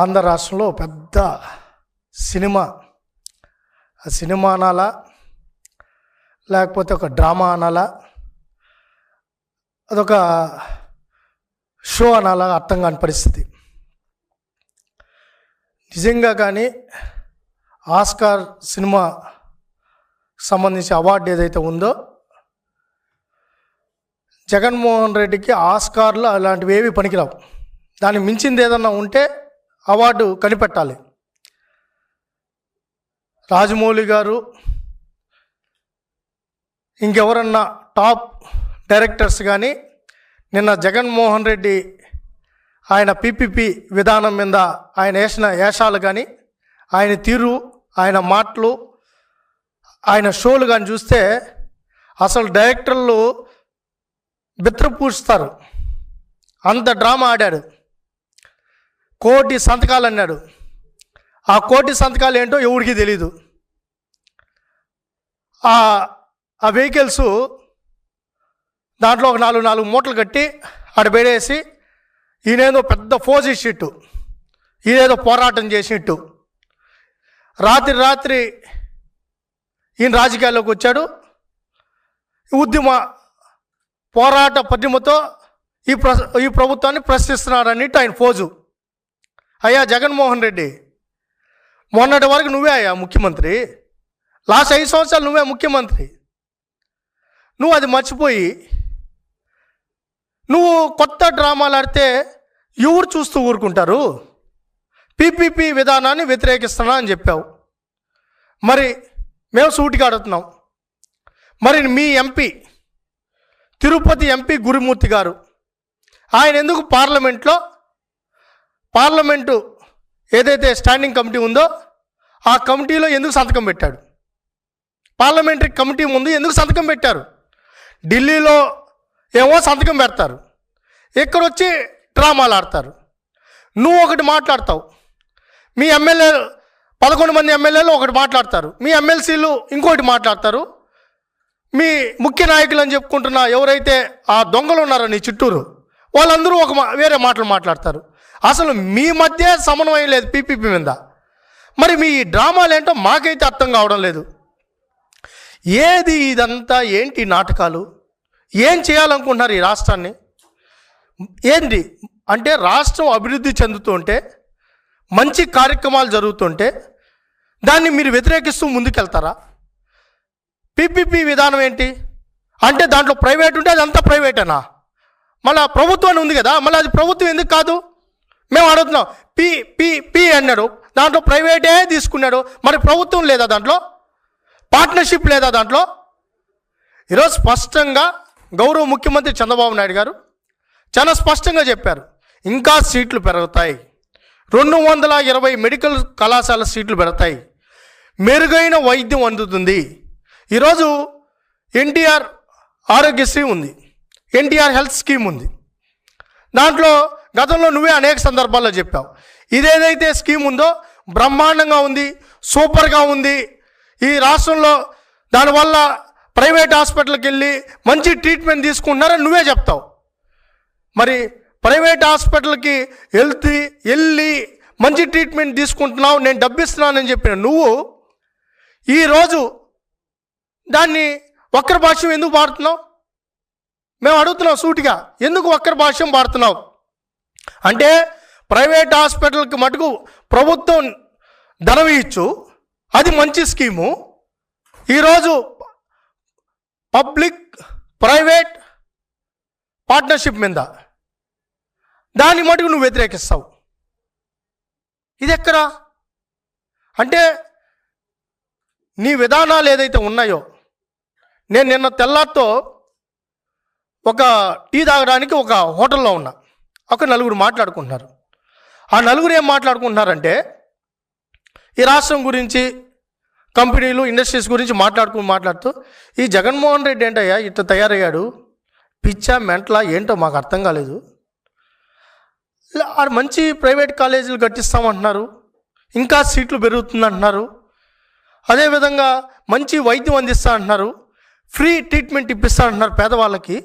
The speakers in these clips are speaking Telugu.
ఆంధ్ర రాష్ట్రంలో పెద్ద సినిమా. ఆ సినిమా అనాలా లేకపోతే ఒక డ్రామా అనాలా అదొక షో అనాలా అర్థం కాని పరిస్థితి. నిజంగా కానీ ఆస్కార్ సినిమా సంబంధించి అవార్డు ఏదైతే ఉందో జగన్మోహన్ రెడ్డికి ఆస్కార్లు అలాంటివి ఏవి పనికిరావు. దాన్ని మించింది ఏదన్నా ఉంటే అవార్డు కనిపెట్టాలి. రాజమౌళి గారు ఇంకెవరన్నా టాప్ డైరెక్టర్స్ కానీ నిన్న జగన్మోహన్ రెడ్డి ఆయన పీపీపీ విధానం మీద ఆయన వేసిన వేషాలు కానీ ఆయన తీరు ఆయన మాటలు ఆయన షోలు కానీ చూస్తే అసలు డైరెక్టర్లు బిత్రపూస్తారు అంత డ్రామా ఆడాడు. కోటి సంతకాలు అన్నాడు ఆ కోటి సంతకాలు ఏంటో ఎవరికి తెలీదు. ఆ వెహికల్స్ దాంట్లో ఒక నాలుగు నాలుగు మూటలు కట్టి ఆడ పెడేసి ఈయనేదో పెద్ద ఫోజీ షీట్టు ఈయనేదో పోరాటం చేసినట్టు. రాత్రి రాత్రి ఈయన రాజకీయాల్లోకి వచ్చాడు. ఉద్యమ పోరాట పద్యమతో ఈ ప్ర ఈ ప్రభుత్వాన్ని ప్రశ్నిస్తున్నారన్నట్టు ఆయన ఫోజు. అయ్యా జగన్మోహన్ రెడ్డి మొన్నటి వరకు నువ్వే అయ్యా ముఖ్యమంత్రి. లాస్ట్ ఐదు సంవత్సరాలు నువ్వే ముఖ్యమంత్రి. నువ్వు అది మర్చిపోయి నువ్వు కొత్త డ్రామాలు ఆడితే ఎవరు చూస్తూ ఊరుకుంటారు? పీపీపీ విధానాన్ని వ్యతిరేకిస్తున్నా అని చెప్పావు. మరి మేము సూటిగా అడుగుతున్నాం మరి మీ ఎంపీ తిరుపతి ఎంపీ గురుమూర్తి గారు ఆయన ఎందుకు పార్లమెంట్లో పార్లమెంటు ఏదైతే స్టాండింగ్ కమిటీ ఉందో ఆ కమిటీలో ఎందుకు సంతకం పెట్టాడు? పార్లమెంటరీ కమిటీ ముందు ఎందుకు సంతకం పెట్టారు? ఢిల్లీలో ఏమో సంతకం పెడతారు. ఇక్కడ వచ్చి డ్రామాలు ఆడతారు. నువ్వు ఒకటి మాట్లాడతావు. మీ ఎమ్మెల్యే పదకొండు మంది ఎమ్మెల్యేలు ఒకటి మాట్లాడతారు. మీ ఎమ్మెల్సీలు ఇంకోటి మాట్లాడతారు. మీ ముఖ్య నాయకులు అని చెప్పుకుంటున్న ఎవరైతే ఆ దొంగలు ఉన్నారో నీ చుట్టూరు వాళ్ళందరూ ఒక మా- వేరే మాటలు మాట్లాడతారు. అసలు మీ మధ్య సమన్వయం లేదు పీపీపీ మీద. మరి మీ ఈ డ్రామాలు ఏంటో మాకైతే అర్థం కావడం లేదు. ఏది ఇదంతా ఏంటి నాటకాలు? ఏం చేయాలనుకుంటున్నారు ఈ రాష్ట్రాన్ని? ఏంటి అంటే రాష్ట్రం అభివృద్ధి చెందుతుంటే మంచి కార్యక్రమాలు జరుగుతుంటే దాన్ని మీరు వ్యతిరేకిస్తూ ముందుకెళ్తారా? పీపీపీ విధానం ఏంటి? అంటే దాంట్లో ప్రైవేట్ ఉంటే అదంతా ప్రైవేటేనా? మళ్ళీ ప్రభుత్వాన్ని ఉంది కదా మళ్ళీ అది ప్రభుత్వం ఎందుకు కాదు? మేము అడుగుతున్నాం పి పి పి అన్నాడు. దాంట్లో ప్రైవేటే తీసుకున్నాడు. మరి ప్రభుత్వం లేదా దాంట్లో? పార్ట్నర్షిప్ లేదా దాంట్లో? ఈరోజు స్పష్టంగా గౌరవ ముఖ్యమంత్రి చంద్రబాబు నాయుడు గారు చాలా స్పష్టంగా చెప్పారు. ఇంకా సీట్లు పెరుగుతాయి. రెండు వందల ఇరవై మెడికల్ కళాశాల సీట్లు పెడతాయి మెరుగైన వైద్యం అందుతుంది. ఈరోజు ఎన్టీఆర్ ఆరోగ్యశ్రీ ఉంది. ఎన్టీఆర్ హెల్త్ స్కీమ్ ఉంది. దాంట్లో గతంలో నువ్వే అనేక సందర్భాల్లో చెప్పావు. ఇదేదైతే స్కీమ్ ఉందో బ్రహ్మాండంగా ఉంది సూపర్గా ఉంది. ఈ రాష్ట్రంలో దానివల్ల ప్రైవేట్ హాస్పిటల్కి వెళ్ళి మంచి ట్రీట్మెంట్ తీసుకుంటున్నారని నువ్వే చెప్తావు. మరి ప్రైవేట్ హాస్పిటల్కి వెళ్తే వెళ్ళి మంచి ట్రీట్మెంట్ తీసుకుంటున్నావు నేను డబ్బిస్తున్నానని చెప్పిన నువ్వు ఈరోజు దాన్ని వక్ర భాష్యం ఎందుకు వాడుతున్నావు? మేము అడుగుతున్నాం సూటిగా ఎందుకు వక్ర భాష్యం వాడుతున్నావు? అంటే ప్రైవేట్ హాస్పిటల్కి మటుకు ప్రభుత్వం ధనం ఇచ్చు అది మంచి స్కీము. ఈరోజు పబ్లిక్ ప్రైవేట్ పార్ట్నర్షిప్ మీద దాన్ని మటుకు నువ్వు వ్యతిరేకిస్తావు. ఇది ఎక్కడా అంటే నీ విధానాలు ఏదైతే ఉన్నాయో నేను నిన్న తెల్లారితో ఒక టీ తాగడానికి ఒక హోటల్లో ఉన్నా. ఒక నలుగురు మాట్లాడుకుంటున్నారు. ఆ నలుగురు ఏం మాట్లాడుకుంటున్నారంటే ఈ రాష్ట్రం గురించి కంపెనీలు ఇండస్ట్రీస్ గురించి మాట్లాడుకుని మాట్లాడుతూ ఈ జగన్మోహన్ రెడ్డి ఏంటయ్యా ఇట్లా తయారయ్యాడు పిచ్చా మెంట్లా ఏంటో మాకు అర్థం కాలేదు. ఆడ మంచి ప్రైవేట్ కాలేజీలు కట్టిస్తామంటున్నారు ఇంకా సీట్లు పెరుగుతుందంటున్నారు. అదేవిధంగా మంచి వైద్యం అందిస్తా అంటున్నారు ఫ్రీ ట్రీట్మెంట్ ఇప్పిస్తా అంటున్నారు పేదవాళ్ళకి.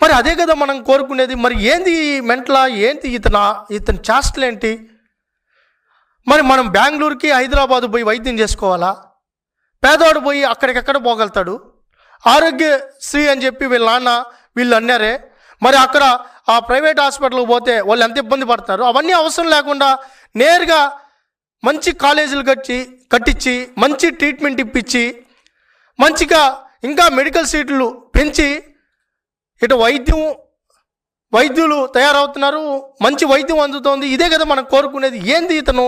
మరి అదే కదా మనం కోరుకునేది. మరి ఏంది ఈ మెంట్లా? ఏంటి ఇతని? చేష్టలు ఏంటి మరి మనం బెంగళూరుకి హైదరాబాద్ పోయి వైద్యం చేసుకోవాలా? పేదవాడు పోయి అక్కడికెక్కడ పోగలుగుతాడు? ఆరోగ్యశ్రీ అని చెప్పి వీళ్ళ నాన్న వీళ్ళు అన్నారే. మరి అక్కడ ఆ ప్రైవేట్ హాస్పిటల్కి పోతే వాళ్ళు ఎంత ఇబ్బంది పడతారు? అవన్నీ అవసరం లేకుండా నేరుగా మంచి కాలేజీలు కట్టి కట్టించి మంచి ట్రీట్మెంట్ ఇప్పించి మంచిగా ఇంకా మెడికల్ సీట్లు పెంచి ఇటు వైద్యం వైద్యులు తయారవుతున్నారు మంచి వైద్యం అందుతోంది. ఇదే కదా మనం కోరుకునేది. ఏంది ఇతను?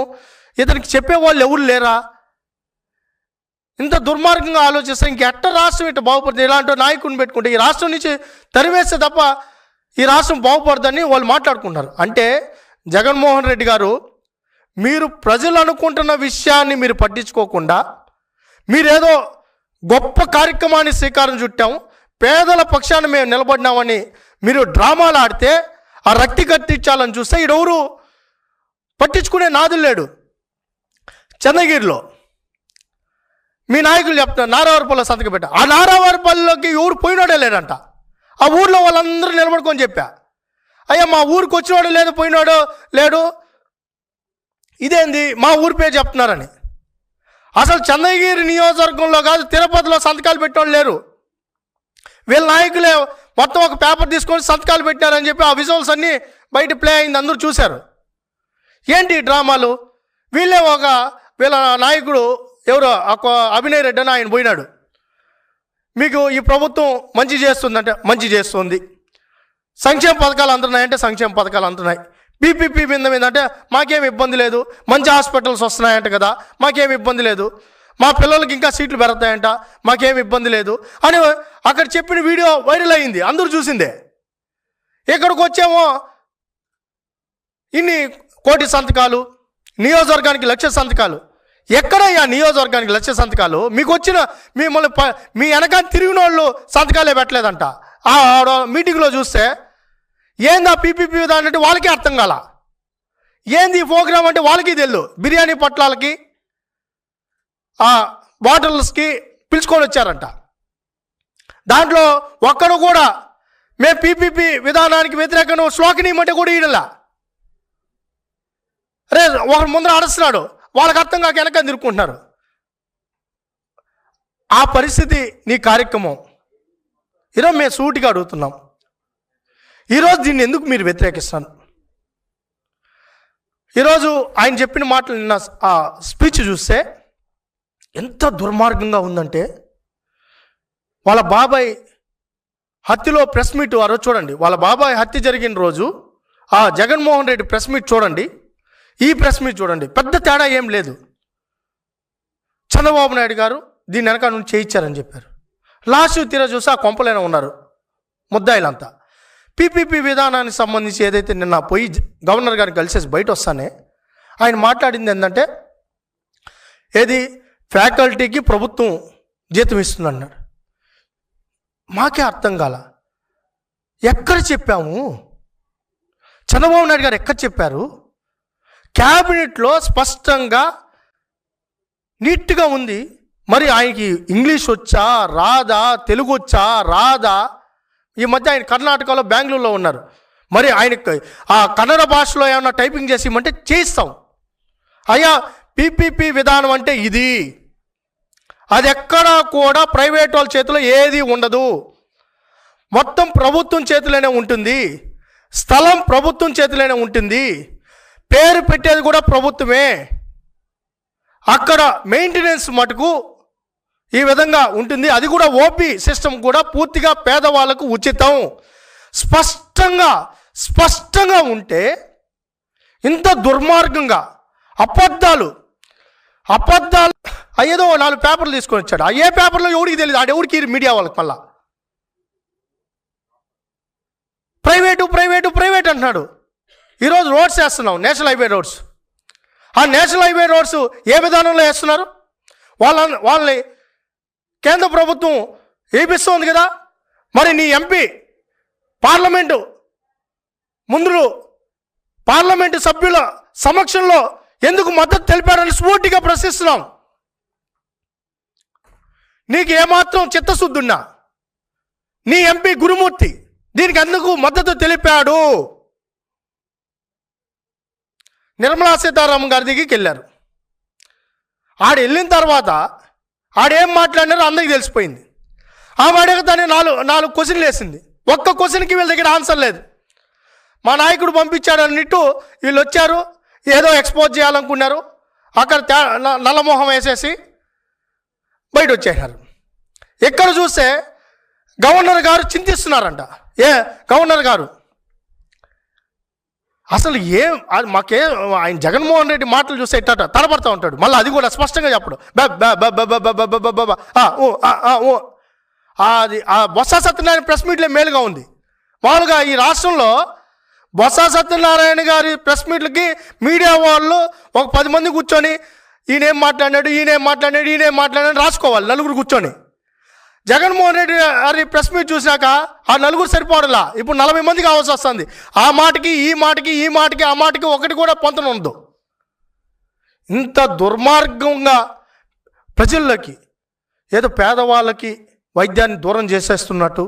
ఇతనికి చెప్పేవాళ్ళు ఎవరు లేరా? ఇంత దుర్మార్గంగా ఆలోచిస్తే ఇంకెట్ట రాష్ట్రం ఇటు బాగుపడుతుంది? ఇలాంటి నాయకుడిని పెట్టుకుంటే ఈ రాష్ట్రం నుంచి తరివేస్తే తప్ప ఈ రాష్ట్రం బాగుపడదని వాళ్ళు మాట్లాడుకుంటున్నారు. అంటే జగన్మోహన్ రెడ్డి గారు మీరు ప్రజలు అనుకుంటున్న విషయాన్ని మీరు పట్టించుకోకుండా మీరేదో గొప్ప కార్యక్రమాన్ని శ్రీకారం చుట్టాము పేదల పక్షాన మేము నిలబడినామని మీరు డ్రామాలు ఆడితే ఆ రక్తి కట్టించాలని చూస్తే ఈడెవరు పట్టించుకునే నాదులు లేడు. చంద్రగిరిలో మీ నాయకులు చెప్తున్నారు నారావారిపల్లిలో సంతకం పెట్ట. ఆ నారావారిపల్లిలోకి ఎవరు పోయినాడే లేడంట. ఆ ఊర్లో వాళ్ళందరూ నిలబడుకొని చెప్పా. అయ్యా మా ఊరికి వచ్చినాడు లేదు పోయినాడు లేడు. ఇదేంది? మా ఊరి పేరు చెప్తున్నారని. అసలు చంద్రగిరి నియోజకవర్గంలో కాదు తిరుపతిలో సంతకాలు పెట్టేవాళ్ళు లేరు. వీళ్ళ నాయకులే మొత్తం ఒక పేపర్ తీసుకొని సంతకాలు పెట్టారని చెప్పి ఆ విజువల్స్ అన్నీ బయట ప్లే అయింది అందరూ చూశారు. ఏంటి డ్రామాలు? వీళ్ళే ఒక వీళ్ళ నాయకుడు ఎవరో? ఒక అభినయ్ రెడ్డి అని ఆయన పోయినాడు. మీకు ఈ ప్రభుత్వం మంచి చేస్తుందంటే మంచి చేస్తుంది. సంక్షేమ పథకాలు అందుతున్నాయంటే సంక్షేమ పథకాలు అందుతున్నాయి బీపీపీ మీద ఏంటంటే మాకేం ఇబ్బంది లేదు. మంచి హాస్పిటల్స్ వస్తున్నాయంట కదా మాకేం ఇబ్బంది లేదు. మా పిల్లలకి ఇంకా సీట్లు పెడతాయంట మాకేం ఇబ్బంది లేదు. అని అక్కడ చెప్పిన వీడియో వైరల్ అయింది అందరూ చూసిందే. ఇక్కడికి వచ్చేమో ఇన్ని కోటి సంతకాలు నియోజకవర్గానికి లక్ష సంతకాలు. ఎక్కడయ్యా నియోజకవర్గానికి లక్ష సంతకాలు? మీకు వచ్చిన మిమ్మల్ని ప- మీ వెనక తిరిగిన వాళ్ళు సంతకాలే పెట్టలేదంట. ఆ మీటింగ్లో చూస్తే ఏందా పీపీపీ దాని అంటే అర్థం కాల. ఏంది ఈ ప్రోగ్రామ్ అంటే వాళ్ళకి తెలు బిర్యానీ పొట్లాలకి ఆ బాటిల్స్కి పిలుచుకొని వచ్చారంట. దాంట్లో ఒక్కడు కూడా మేము పీపీపీ విధానానికి వ్యతిరేకంగా శ్లోకని ఇమ్మంటే కూడా ఈడలా. రే ఒకరి ముందర అడుస్తున్నాడు వాళ్ళకి అర్థం కాక వెనక తిరుక్కుంటున్నారు. ఆ పరిస్థితి నీ కార్యక్రమం. ఈరోజు మేము సూటిగా అడుగుతున్నాం. ఈరోజు దీన్ని ఎందుకు మీరు వ్యతిరేకిస్తాను ఈరోజు ఆయన చెప్పిన మాటలు నిన్న ఆ స్పీచ్ చూస్తే ఎంత దుర్మార్గంగా ఉందంటే వాళ్ళ బాబాయ్ హత్యలో ప్రెస్ మీట్ ఆ రోజు చూడండి వాళ్ళ బాబాయ్ హత్య జరిగిన రోజు ఆ జగన్మోహన్ రెడ్డి ప్రెస్ మీట్ చూడండి ఈ ప్రెస్ మీట్ చూడండి పెద్ద తేడా ఏం లేదు. చంద్రబాబు నాయుడు గారు దీని వెనక నుండి చేయించారని చెప్పారు. లాస్ట్ తీరా చూసి ఆ కొంపలైన ఉన్నారు ముద్దాయిలంతా. పీపీపీ విధానానికి సంబంధించి ఏదైతే నిన్న పోయి గవర్నర్ గారిని కలిసేసి బయట వస్తానే ఆయన మాట్లాడింది ఏంటంటే ఏది ఫ్యాకల్టీకి ప్రభుత్వం జీతం ఇస్తుంది అన్నాడు మాకే అర్థం కాల. ఎక్కడ చెప్పాము? చంద్రబాబు నాయుడు గారు ఎక్కడ చెప్పారు? క్యాబినెట్లో స్పష్టంగా నీట్గా ఉంది. మరి ఆయనకి ఇంగ్లీష్ వచ్చా రాదా తెలుగు వచ్చా రాదా? ఈ మధ్య ఆయన కర్ణాటకలో బెంగళూరులో ఉన్నారు. మరి ఆయనకి ఆ కన్నడ భాషలో ఏమైనా టైపింగ్ చేసి ఇమ్మంటే చేయిస్తాం. అయ్యా పీపీపీ విధానం అంటే ఇది. అది ఎక్కడా కూడా ప్రైవేట్ వాళ్ళ చేతిలో ఏది ఉండదు. మొత్తం ప్రభుత్వం చేతిలోనే ఉంటుంది. స్థలం ప్రభుత్వం చేతిలోనే ఉంటుంది. పేరు పెట్టేది కూడా ప్రభుత్వమే. అక్కడ మెయింటెనెన్స్ మటుకు ఈ విధంగా ఉంటుంది. అది కూడా ఓపీ సిస్టమ్ కూడా పూర్తిగా పేదవాళ్ళకు ఉచితం. స్పష్టంగా స్పష్టంగా ఉంటే ఇంత దుర్మార్గంగా అబద్ధాలు అబద్ధాలు. అయ్యేదో నాలుగు పేపర్లు తీసుకొని వచ్చాడు. ఆ ఏ పేపర్లో ఎవడికి తెలియదు ఆడెవడికి మీడియా వాళ్ళకి మళ్ళా? ప్రైవేటు ప్రైవేటు ప్రైవేట్ అంటున్నాడు. ఈరోజు రోడ్స్ వేస్తున్నాం నేషనల్ హైవే రోడ్స్. ఆ నేషనల్ హైవే రోడ్స్ ఏ విధానంలో వేస్తున్నారు? వాళ్ళ వాళ్ళని కేంద్ర ప్రభుత్వం వేపిస్తోంది కదా? మరి నీ ఎంపీ పార్లమెంటు ముందు పార్లమెంటు సభ్యుల సమక్షంలో ఎందుకు మద్దతు తెలిపారని స్ఫూర్తిగా ప్రశ్నిస్తున్నాం. నీకు ఏమాత్రం చిత్తశుద్ధున్నా. నీ ఎంపీ గురుమూర్తి దీనికి ఎందుకు మద్దతు తెలిపాడు? నిర్మలా సీతారామన్ గారి దగ్గరికి వెళ్ళారు. ఆడ వెళ్ళిన తర్వాత ఆడేం మాట్లాడినారో అందరికీ తెలిసిపోయింది. ఆమె అడగతానే నాలుగు నాలుగు క్వశ్చన్లు వేసింది. ఒక్క క్వశ్చన్కి వీళ్ళ దగ్గర ఆన్సర్ లేదు. మా నాయకుడు పంపించాడు అన్నట్టు వీళ్ళు వచ్చారు. ఏదో ఎక్స్పోజ్ చేయాలనుకున్నారు అక్కడ నల్లమోహం వేసేసి బయట వచ్చేసారు ఎక్కడ చూస్తే గవర్నర్ గారు చింతిస్తున్నారంట ఏ గవర్నర్ గారు అసలు ఏం మాకే ఆయన జగన్మోహన్ రెడ్డి మాటలు చూస్తే ఇట్టట తడబడతా ఉంటాడు మళ్ళీ అది కూడా స్పష్టంగా చెప్పడు అది బొత్స సత్యనారాయణ ప్రెస్ మీట్లో మేలుగా ఉంది మామూలుగా ఈ రాష్ట్రంలో బొత్స సత్యనారాయణ గారి ప్రెస్ మీట్లకి మీడియా వాళ్ళు ఒక పది మంది కూర్చొని ఈయనేం మాట్లాడాడు ఈయనేం మాట్లాడాడు ఈయనేం మాట్లాడాడు రాసుకోవాలి నలుగురు కూర్చొని. జగన్మోహన్ రెడ్డి గారి ప్రెస్ మీట్ చూసాక ఆ నలుగురు సరిపోడలా. ఇప్పుడు నలభై మంది కావాల్సి వస్తుంది. ఆ మాటకి ఈ మాటకి ఈ మాటకి ఆ మాటకి ఒకటి కూడా పొంతన ఉండదు. ఇంత దుర్మార్గంగా ప్రజల్లోకి ఏదో పేదవాళ్ళకి వైద్యాన్ని దూరం చేసేస్తున్నట్టు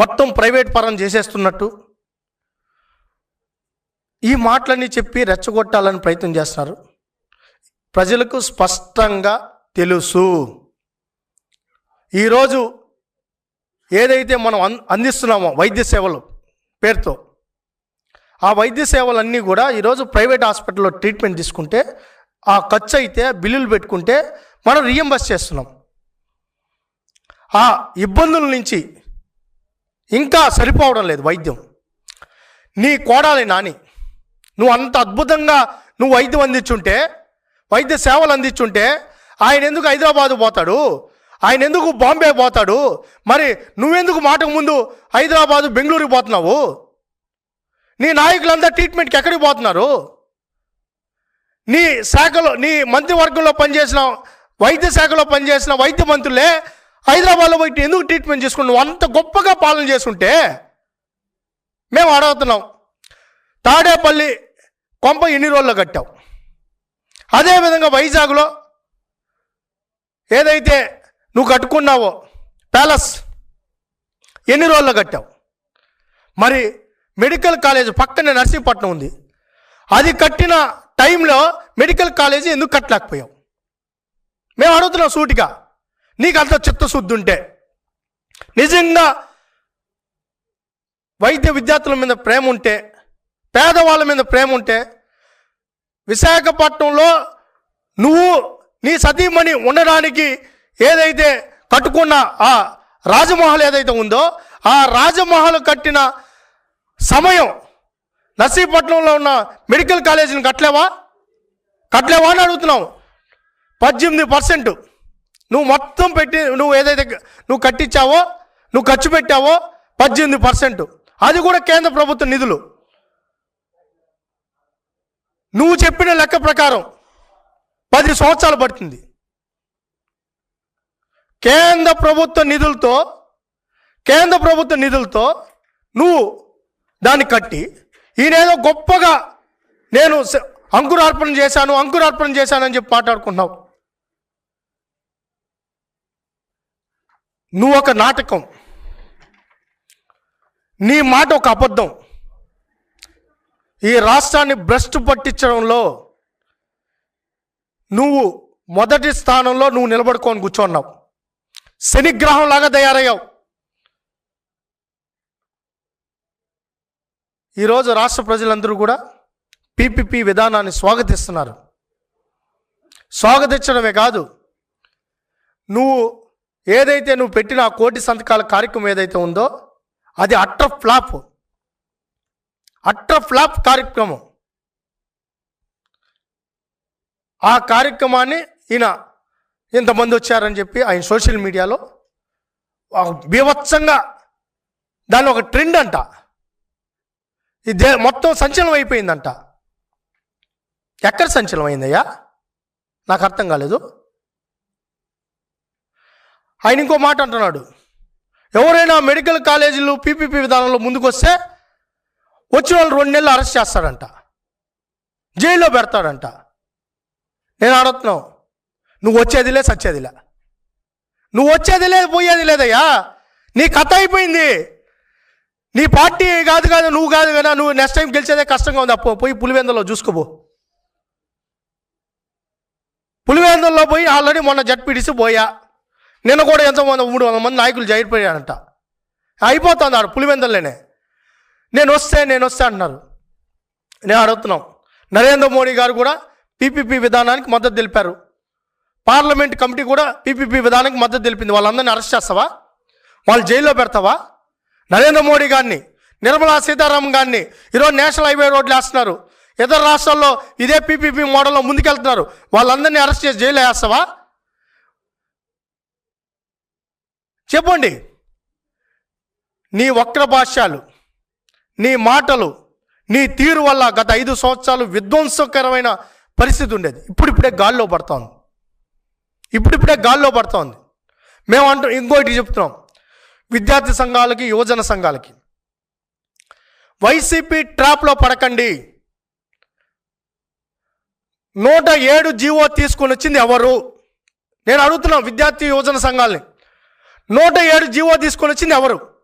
మొత్తం ప్రైవేట్ పరం చేసేస్తున్నట్టు ఈ మాటలన్నీ చెప్పి రెచ్చగొట్టాలని ప్రయత్నం చేస్తున్నారు. ప్రజలకు స్పష్టంగా తెలుసు. ఈరోజు ఏదైతే మనం అన్ అందిస్తున్నామో వైద్య సేవలు పేరుతో ఆ వైద్య సేవలన్నీ కూడా ఈరోజు ప్రైవేట్ హాస్పిటల్లో ట్రీట్మెంట్ తీసుకుంటే ఆ ఖర్చు అయితే బిల్లులు పెట్టుకుంటే మనం రియంబర్స్ చేస్తున్నాం. ఆ ఇబ్బందుల నుంచి ఇంకా సరిపోవడం లేదు వైద్యం. నీ కోడాలి నాని. నువ్వు అంత అద్భుతంగా నువ్వు వైద్యం అందించుంటే వైద్య సేవలు అందించుంటే ఆయన ఎందుకు హైదరాబాదు పోతాడు? ఆయన ఎందుకు బాంబే పోతాడు? మరి నువ్వెందుకు మాటకు ముందు హైదరాబాదు బెంగళూరుకి పోతున్నావు? నీ నాయకులంతా ట్రీట్మెంట్కి ఎక్కడికి పోతున్నారు? నీ శాఖలో నీ మంత్రివర్గంలో పనిచేసిన వైద్య శాఖలో పనిచేసిన వైద్య మంత్రులే హైదరాబాద్లో పోయి ఎందుకు ట్రీట్మెంట్ చేసుకున్నావు అంత గొప్పగా పాలన చేసుకుంటే మేము అడుగుతున్నాం. తాడేపల్లి కొంప ఎన్ని రోజుల్లో కట్టావు? అదేవిధంగా వైజాగ్లో ఏదైతే నువ్వు కట్టుకున్నావో ప్యాలెస్ ఎన్ని రోజుల్లో కట్టావు? మరి మెడికల్ కాలేజ్ పక్కనే నర్సీపట్నం ఉంది. అది కట్టిన టైంలో మెడికల్ కాలేజీ ఎందుకు కట్టలేకపోయావు? మేము అడుగుతున్నాం సూటిగా. నీకు అంత చిత్తశుద్ధి ఉంటే. నిజంగా వైద్య విద్యార్థుల మీద ప్రేమ ఉంటే పేదవాళ్ళ మీద ప్రేమ ఉంటే విశాఖపట్నంలో నువ్వు నీ సతీమణి ఉండడానికి ఏదైతే కట్టుకున్న ఆ రాజమహల్ ఏదైతే ఉందో ఆ రాజమహల్ కట్టిన సమయం నర్సీపట్నంలో ఉన్న మెడికల్ కాలేజీని కట్టలేవా? కట్టలేవా అని అడుగుతున్నావు. పద్దెనిమిది పర్సెంట్. నువ్వు మొత్తం పెట్టి నువ్వు ఏదైతే నువ్వు కట్టించావో నువ్వు ఖర్చు పెట్టావో పద్దెనిమిది పర్సెంట్. అది కూడా కేంద్ర ప్రభుత్వ నిధులు. నువ్వు చెప్పిన లెక్క ప్రకారం పది సంవత్సరాలు పడుతుంది. కేంద్ర ప్రభుత్వ నిధులతో కేంద్ర ప్రభుత్వ నిధులతో నువ్వు దాన్ని కట్టి ఈయనేదో గొప్పగా నేను అంకురార్పణ చేశాను అంకురార్పణ చేశానని చెప్పి మాట్లాడుకున్నావు నువ్వు ఒక నాటకం. నీ మాట ఒక అబద్ధం. ఈ రాష్ట్రాన్ని భ్రష్టు పట్టించడంలో నువ్వు మొదటి స్థానంలో నువ్వు నిలబడుకొని కూర్చోన్నావు. శనిగ్రహం లాగా తయారయ్యావు. ఈరోజు రాష్ట్ర ప్రజలందరూ కూడా పీపీపీ విధానాన్ని స్వాగతిస్తున్నారు. స్వాగతించడమే కాదు నువ్వు ఏదైతే నువ్వు పెట్టిన ఆ కోటి సంతకాల కార్యక్రమం ఏదైతే ఉందో అది అట్ర ఫ్లాప్. అట్ర ఫ్లాప్ కార్యక్రమం. ఆ కార్యక్రమాన్ని ఈయన ఇంతమంది వచ్చారని చెప్పి ఆయన సోషల్ మీడియాలో బీభత్సంగా దాని ఒక ట్రెండ్ అంట. ఇది మొత్తం సంచలనం అయిపోయిందంట. ఎక్కడ సంచలనం అయిందయ్యా? నాకు అర్థం కాలేదు. ఆయన ఇంకో మాట అంటున్నాడు. ఎవరైనా మెడికల్ కాలేజీలు పీపీపీ విధానంలో ముందుకొస్తే వచ్చిన వాళ్ళు రెండు నెలలు అరెస్ట్ చేస్తాడంట జైల్లో పెడతాడంట. నేను అడుగుతున్నావు నువ్వు వచ్చేదిలే సచ్చేదిలే నువ్వు వచ్చేది లేదు పోయేది లేదయ్యా. నీ కథ అయిపోయింది. నీ పార్టీ కాదు కదా నువ్వు కాదు కదా నువ్వు నెక్స్ట్ టైం గెలిచేదే కష్టంగా ఉంది. అప్పు పోయి పులివెందులో చూసుకోబో పులివెందుల్లో పోయి ఆల్రెడీ మొన్న జడ్పీటీసీ పోయా. నిన్న కూడా ఎంతోమంది మూడు వందల మంది నాయకులు జైరిపోయారంట అయిపోతుంది ఆడు పులివెందుల్లోనే. నేను వస్తే నేను వస్తే అంటున్నారు నేను అడుగుతున్నాం. నరేంద్ర మోడీ గారు కూడా పీపీపీ విధానానికి మద్దతు తెలిపారు. పార్లమెంట్ కమిటీ కూడా పీపీపీ విధానానికి మద్దతు తెలిపింది. వాళ్ళందరినీ అరెస్ట్ చేస్తావా? వాళ్ళు జైల్లో పెడతావా? నరేంద్ర మోడీ గారిని నిర్మలా సీతారామన్ గారిని ఈరోజు నేషనల్ హైవే రోడ్లు వేస్తున్నారు. ఇతర రాష్ట్రాల్లో ఇదే పీపీపీ మోడల్లో ముందుకెళ్తున్నారు. వాళ్ళందరినీ అరెస్ట్ చేసి జైల్లో వేస్తావా? చెప్పండి. నీ వక్ర భాష్యాలు నీ మాటలు నీ తీరు వల్ల గత ఐదు సంవత్సరాలు విధ్వంసకరమైన పరిస్థితి ఉండేది. ఇప్పుడిప్పుడే గాల్లో పడుతోంది. ఇప్పుడిప్పుడే గాల్లో పడుతోంది. మేము అంటూ ఇంకోటి చెప్తున్నాం. విద్యార్థి సంఘాలకి యువజన సంఘాలకి. వైసీపీ ట్రాప్లో పడకండి. నూట ఏడు జీవో తీసుకొని వచ్చింది ఎవరు? నేను అడుగుతున్నాను విద్యార్థి యువజన సంఘాలని. నూట ఏడు జీవో తీసుకొని వచ్చింది ఎవరు?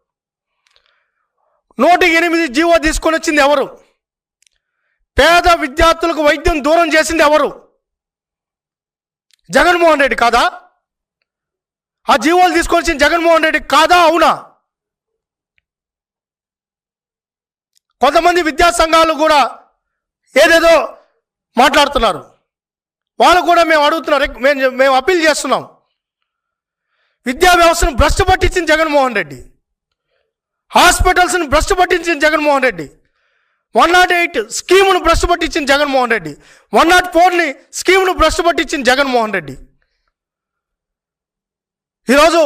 నూట ఎనిమిది జీవో తీసుకొని వచ్చింది ఎవరు? పేద విద్యార్థులకు వైద్యం దూరం చేసింది ఎవరు? జగన్మోహన్ రెడ్డి కాదా? ఆ జీవోలు తీసుకొని వచ్చింది జగన్మోహన్ రెడ్డి కాదా? అవునా? కొంతమంది విద్యా సంఘాలు కూడా ఏదేదో మాట్లాడుతున్నారు. వాళ్ళు కూడా మేము అడుగుతున్నారు మేము మేము అప్పీల్ చేస్తున్నాం. విద్యా వ్యవస్థను భ్రష్టు పట్టించింది జగన్మోహన్ రెడ్డి. హాస్పిటల్స్ని భ్రష్టు పట్టించింది Jaganmohan Reddy. One not eight స్కీమును భ్రష్టు పట్టించింది జగన్మోహన్ రెడ్డి. వన్ నాట్ ఫోర్ని స్కీమును భ్రష్టు పట్టించింది జగన్మోహన్ రెడ్డి. ఈరోజు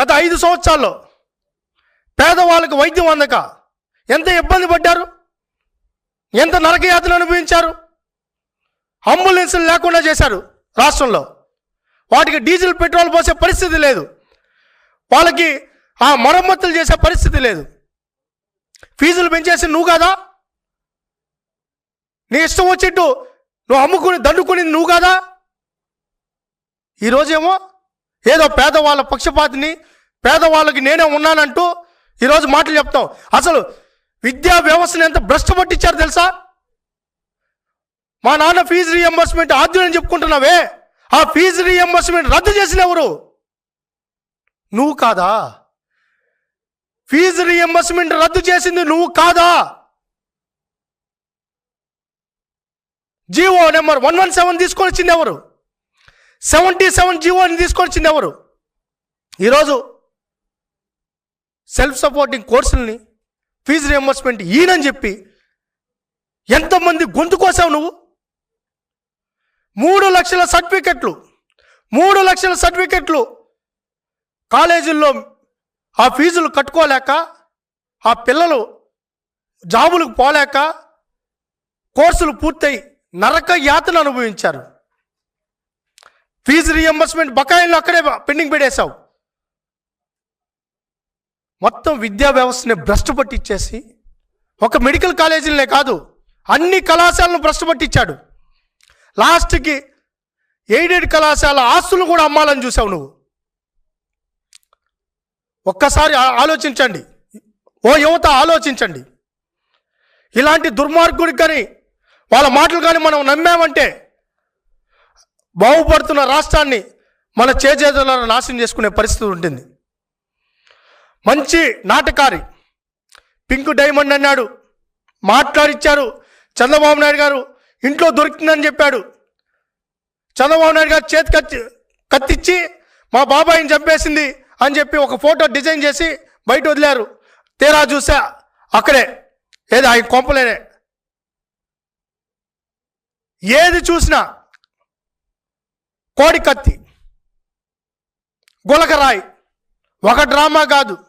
గత ఐదు సంవత్సరాల్లో పేదవాళ్ళకు వైద్యం అందక ఎంత ఇబ్బంది పడ్డారు? ఎంత నరకయాతన అనుభవించారు? అంబులెన్సులు లేకుండా చేశారు రాష్ట్రంలో. వాటికి డీజిల్ పెట్రోల్ పోసే పరిస్థితి లేదు. వాళ్ళకి ఆ మరమ్మతులు చేసే పరిస్థితి లేదు. ఫీజులు పెంచేసి నువ్వు కాదా? నీ ఇష్టం వచ్చిట్టు నువ్వు అమ్ముకుని దండుకుని నువ్వు కాదా? ఈరోజేమో ఏదో పేదవాళ్ళ పక్షపాతిని పేదవాళ్ళకి నేనే ఉన్నానంటూ ఈరోజు మాటలు చెప్తావు అసలు విద్యా వ్యవస్థను ఎంత భ్రష్టు పట్టించారు తెలుసా? మా నాన్న ఫీజు రీఎంబర్స్మెంట్ ఆధ్వర్యం చెప్పుకుంటున్నావే. ఆ ఫీజు రీఎంబర్స్మెంట్ రద్దు చేసిన ఎవరు? నువ్వు కాదా? ఫీజు రీఎంబర్స్మెంట్ రద్దు చేసింది నువ్వు కాదా? GO number one one seven తీసుకొని వచ్చింది ఎవరు? సెవెంటీ సెవెన్ జీవోని తీసుకొని వచ్చింది ఎవరు? ఈరోజు సెల్ఫ్ సపోర్టింగ్ కోర్సుల్ని ఫీజు రియంబర్స్మెంట్ ఈయనని చెప్పి ఎంతమంది గొంతు కోసావు నువ్వు? మూడు లక్షల సర్టిఫికెట్లు మూడు లక్షల సర్టిఫికెట్లు కాలేజీల్లో ఆ ఫీజులు కట్టుకోలేక ఆ పిల్లలు జాబులకు పోలేక కోర్సులు పూర్తయి నరక యాతను అనుభవించారు. ఫీజు రియంబర్స్మెంట్ బకాయిలు అక్కడే పెండింగ్ పెట్టేశావు. మొత్తం విద్యా వ్యవస్థని భ్రష్టు పట్టించేసి ఒక మెడికల్ కాలేజీలనే కాదు అన్ని కళాశాలను భ్రష్టు పట్టించాడు లాస్ట్కి ఎయిడెడ్ కళాశాల ఆస్తులు కూడా అమ్మాలని చూసావు నువ్వు. ఒక్కసారి ఆలోచించండి. ఓ యువత ఆలోచించండి. ఇలాంటి దుర్మార్గుడికి కానీ వాళ్ళ మాటలు కానీ మనం నమ్మామంటే బాగుపడుతున్న రాష్ట్రాన్ని మన చేజేతులను నాశనం చేసుకునే పరిస్థితి ఉంటుంది. మంచి నాటకారి పింక్ డైమండ్ అన్నాడు. మాట్లాడిచ్చారు. చంద్రబాబు నాయుడు గారు ఇంట్లో దొరుకుతుందని చెప్పాడు. చంద్రబాబు నాయుడు గారు చేతి కత్తి కత్తిచ్చి మా బాబాయిని చంపేసింది. అని చెప్పి ఒక ఫోటో డిజైన్ చేసి బయట వదిలారు. తీరా చూసా అక్కడే. ఏది ఆయన కొంపలేనే. ఏది చూసినా కోడి కత్తి గులకరాయి. ఒక డ్రామా కాదు.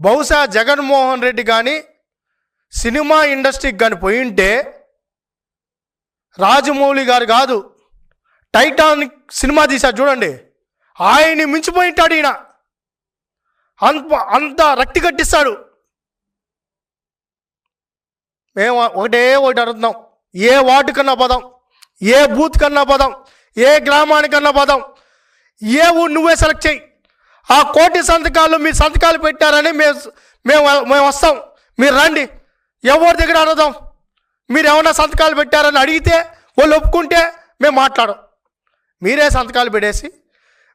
బహుశా జగన్మోహన్ రెడ్డి కానీ సినిమా ఇండస్ట్రీకి కానీ పోయింటే రాజమౌళి గారు కాదు టైటానిక్ సినిమా తీశారు చూడండి. ఆయన్ని మించిపోయింటాడు ఈయన. అంత అంత రక్తి కట్టిస్తాడు. మేము ఒకటే ఒకటి అడుగుతున్నాం. ఏ వార్డు కన్నా పదం? ఏ బూత్ కన్నా పదం? ఏ గ్రామానికన్నా పదం? ఏ ఊరు నువ్వే సెలెక్ట్ చేయి. ఆ కోటి సంతకాలు మీ సంతకాలు పెట్టారని మేము మేము మేము వస్తాం. మీరు రండి. ఎవరి దగ్గర అడుగుదాం? మీరు ఏమైనా సంతకాలు పెట్టారని అడిగితే వాళ్ళు ఒప్పుకుంటే మేము మాట్లాడం మీరే సంతకాలు పెట్టేసి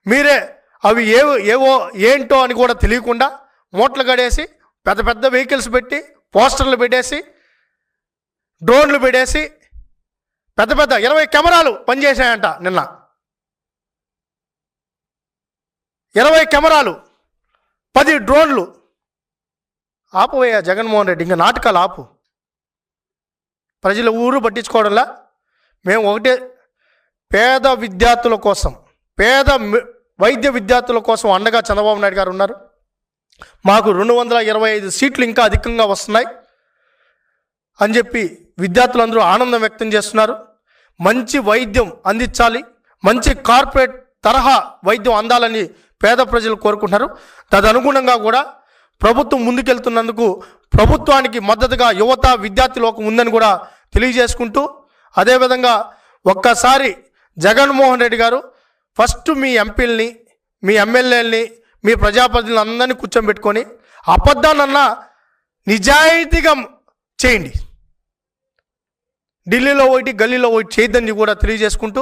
మీరే అవి ఏవో ఏవో ఏంటో అని కూడా తెలియకుండా మూటలు కడేసి పెద్ద పెద్ద వెహికల్స్ పెట్టి పోస్టర్లు పెట్టేసి డ్రోన్లు పెట్టేసి పెద్ద పెద్ద ఇరవై కెమెరాలు పనిచేసాయంట నిన్న. ఇరవై కెమెరాలు పది డ్రోన్లు. ఆపువయ్యా జగన్మోహన్ రెడ్డి ఇంకా నాటకాలు ఆపు. ప్రజల ఊరు పట్టించుకోవడంలా మేము ఒకటే పేద విద్యార్థుల కోసం పేద మి- వైద్య విద్యార్థుల కోసం అండగా చంద్రబాబు నాయుడు గారు ఉన్నారు. మాకు రెండు వందల ఇరవై ఐదు సీట్లు ఇంకా అధికంగా వస్తున్నాయి అని చెప్పి విద్యార్థులందరూ ఆనందం వ్యక్తం చేస్తున్నారు. మంచి వైద్యం అందించాలి మంచి కార్పొరేట్ తరహా వైద్యం అందాలని పేద ప్రజలు కోరుకుంటున్నారు. తదనుగుణంగా కూడా ప్రభుత్వం ముందుకెళ్తున్నందుకు ప్రభుత్వానికి మద్దతుగా యువత విద్యార్థి లోకం ఉందని కూడా తెలియజేసుకుంటూ అదేవిధంగా ఒక్కసారి జగన్మోహన్ రెడ్డి గారు ఫస్ట్ మీ ఎంపీల్ని మీ ఎమ్మెల్యేలని మీ ప్రజాప్రతినిధులు అందరినీ కూర్చోబెట్టుకొని అబద్ధానన్నా నిజాయితీగా చేయండి. ఢిల్లీలో ఒకటి గల్లీలో ఒకటి చేయొద్దని కూడా తెలియజేసుకుంటూ